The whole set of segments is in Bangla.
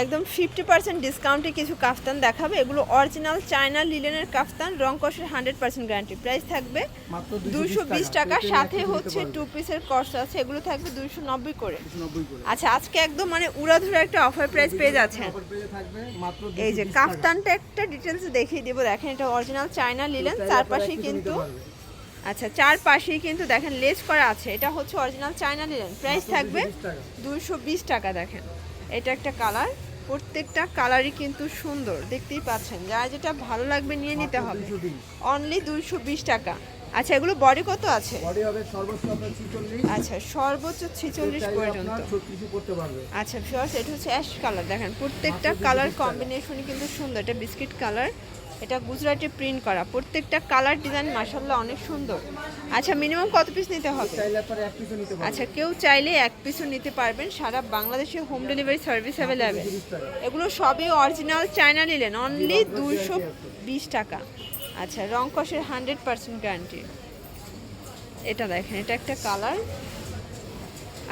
একদম ফিফটি পার্সেন্ট ডিসকাউন্টে কিছু কাফতান দেখাবে। এগুলো অরিজিনাল চায়না লিলেনের কাফতান রং কষের হান্ড্রেড পার্সেন্ট গ্যারান্টি প্রাইস থাকবে দুশো বিশ টাকা। সাথে হচ্ছে টু পিসের কস্ট আছে এগুলো থাকবে দুইশো নব্বই করে। পারবেন, 290 করে। আচ্ছা আজকে একদম মানে উড়াধুরা একটা অফার প্রাইস পেয়ে যাচ্ছেন। মাত্র এই যে কাফতানটা একটা ডিটেলস দেখিয়ে দিব। দেখেন এটা অরিজিনাল চায়না লিলেন চারপাশে কিন্তু। আচ্ছা চারপাশেই কিন্তু দেখেন লেস করা আছে। এটা হচ্ছে অরিজিনাল চায়না লিলেন প্রাইস থাকবে 220 টাকা। দুইশো বিশ টাকা দেখেন। এটা একটা কালার। প্রত্যেকটা কালারই কিন্তু সুন্দর দেখতেই পাচ্ছেন। যা যেটা ভালো লাগবে নিয়ে নিতে হবে। অনলি দুইশো বিশ টাকা। আচ্ছা এগুলো বডি কত আছে? বডি হবে সর্বোচ্চ আপনার 46 আচ্ছা সর্বোচ্চ ছেচল্লিশ পর্যন্ত। আপনার 36 করতে পারবে। আচ্ছা ফিওর্স এটা হচ্ছে অ্যাশ কালার দেখেন প্রত্যেকটা কালার 220 কম্বিনেশনই কিন্তু সুন্দর। এটা বিস্কিট কালার এটা গুজরাটে প্রিন্ট করা। প্রত্যেকটা কালার ডিজাইন মাসাল্লাহ অনেক সুন্দর। আচ্ছা মিনিমাম কত পিস নিতে হবে? আচ্ছা কেউ চাইলে এক পিসও নিতে পারবেন। সারা বাংলাদেশে হোম ডেলিভারি সার্ভিস অ্যাভেলেবেল 220 এগুলো সবই অরিজিনাল চায়না নিলেন। অনলি দুশো বিশ টাকা। আচ্ছা রং কষের হান্ড্রেড পার্সেন্ট গ্যারান্টি এটা দেখেন এটা একটা কালার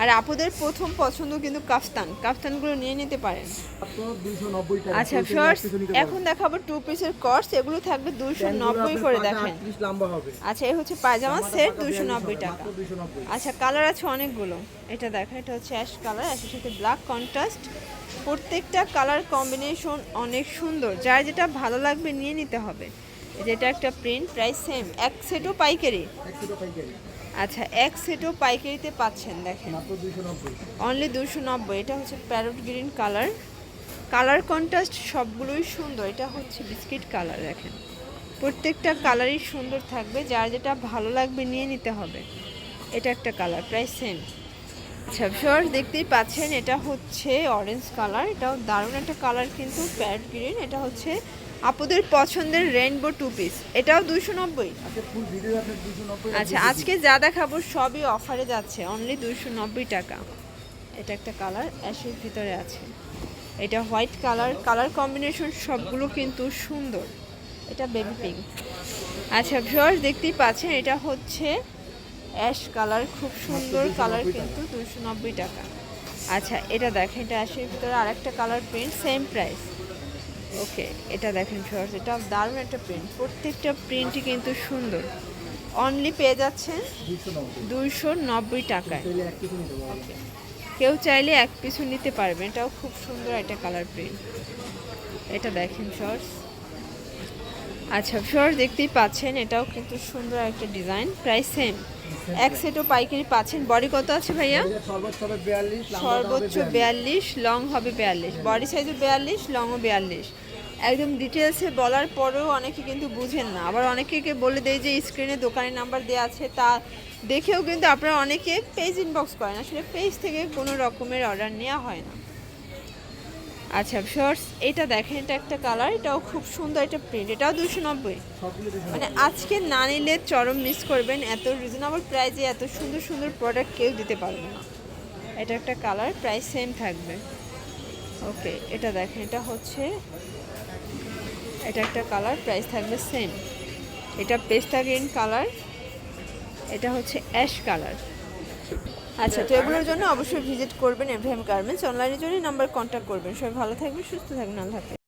আর আপুদের প্রথম পছন্দ কিন্তু কাফতান। কাফতানগুলো নিয়ে নিতে পারেন। মাত্র 290 টাকা আচ্ছা নিতে এখন দেখাবো টু পিসের কস্ট এগুলো থাকবে প্যান্টগুলো নব্বই করে দেখেন। 38 লম্বা হবে আচ্ছা এই হচ্ছে পায়জামা সেট দুইশো নব্বই টাকা। আচ্ছা কালার আছে অনেকগুলো। এটা দেখেন এটা হচ্ছে অ্যাশ কালার অ্যাশের সাথে ব্ল্যাক কন্ট্রাস্ট প্রত্যেকটা কালার কম্বিনেশন অনেক সুন্দর। যার যেটা ভালো লাগবে নিয়ে নিতে হবে। যেটা একটা প্রিন্ট প্রাইস সেম এক সেটও পাইকারি। আচ্ছা এক সেটও পাইকারিতে পাচ্ছেন দেখেন। অনলি দুশো নব্বই। এটা হচ্ছে parrot green colour colour contrast সবগুলোই সুন্দর এটা হচ্ছে বিস্কিট কালার দেখেন। প্রত্যেকটা কালারই সুন্দর থাকবে যার যেটা ভালো লাগবে নিয়ে নিতে হবে। এটা একটা কালার প্রায় সেম আচ্ছা ভিউয়ার্স দেখতেই পাচ্ছেন এটা হচ্ছে অরেঞ্জ কালার এটাও দারুণ একটা কালার কিন্তু প্যারট গ্রিন এটা হচ্ছে আপুদের পছন্দের রেইনবো টু পিস এটাও দুশো নব্বই। আচ্ছা ফুল ভিডিও আপনার 290 আচ্ছা আজকে যা দেখাবো সবই অফারে যাচ্ছে অনলি দুশো নব্বই টাকা। এটা একটা কালার অ্যাশের ভিতরে আছে। এটা হোয়াইট কালার কালার কম্বিনেশন সবগুলো কিন্তু সুন্দর। এটা বেবি পিঙ্ক আচ্ছা ভিউয়ার্স দেখতেই পাচ্ছেন এটা হচ্ছে অ্যাশ কালার, খুব সুন্দর কালার কিন্তু দুশো নব্বই টাকা। আচ্ছা এটা দেখেন, এটা অ্যাশের ভিতরে আরেকটা colour print same price okay এটা দেখেন ভিউয়ার্স এটা দারুণ একটা প্রিন্ট প্রত্যেকটা প্রিন্টই কিন্তু সুন্দর। অনলি পেয়ে যাচ্ছেন 290 দুইশো নব্বই টাকায়। কেউ চাইলে এক পিছু নিতে পারবেন, এটাও খুব সুন্দর একটা কালার প্রিন্ট এটা দেখেন শর্টস আচ্ছা শর্টস দেখতেই পাচ্ছেন, এটাও কিন্তু সুন্দর একটা ডিজাইন প্রাইস সেম এক সেটও পাইকারি পাচ্ছেন। বডি কত আছে ভাইয়া? সর্বোচ্চ হবে 42 লম্বাটা হবে সর্বোচ্চ 42 বিয়াল্লিশ লং হবে বিয়াল্লিশ। বডি সাইজও বিয়াল্লিশ লংও বিয়াল্লিশ। একদম ডিটেলসে বলার পরেও অনেকে কিন্তু বুঝেন না। আবার অনেকে বলে দেয় যে স্ক্রিনে দোকানের নাম্বার দেওয়া আছে তা দেখেও কিন্তু আপনারা অনেকে পেজ ইনবক্স করেন। আসলে পেজ থেকে কোনো রকমের অর্ডার নেওয়া হয় না। আচ্ছা শর্টস এটা দেখেন, এটা একটা কালার এটাও খুব সুন্দর এটা প্রিন্ট এটাও দুশো নব্বই। মানে আজকে না নিলে চরম মিস করবেন, এত রিজনেবল প্রাইসে এত সুন্দর সুন্দর প্রোডাক্ট কেউ দিতে পারবে না। এটা একটা কালার প্রাইস সেম থাকবে। ওকে এটা দেখেন, এটা হচ্ছে, এটা একটা কালার প্রাইস থাকবে সেম এটা পেস্তা গ্রিন কালার এটা হচ্ছে অ্যাশ কালার আচ্ছা তো এগুলোর জন্য অবশ্যই ভিজিট করবেন এভ্রাহিম গার্মেন্টস। অনলাইনের জন্য নাম্বার কন্ট্যাক্ট করবেন। সবাই ভালো থাকবেন, সুস্থ থাকবেন, আল্লাহ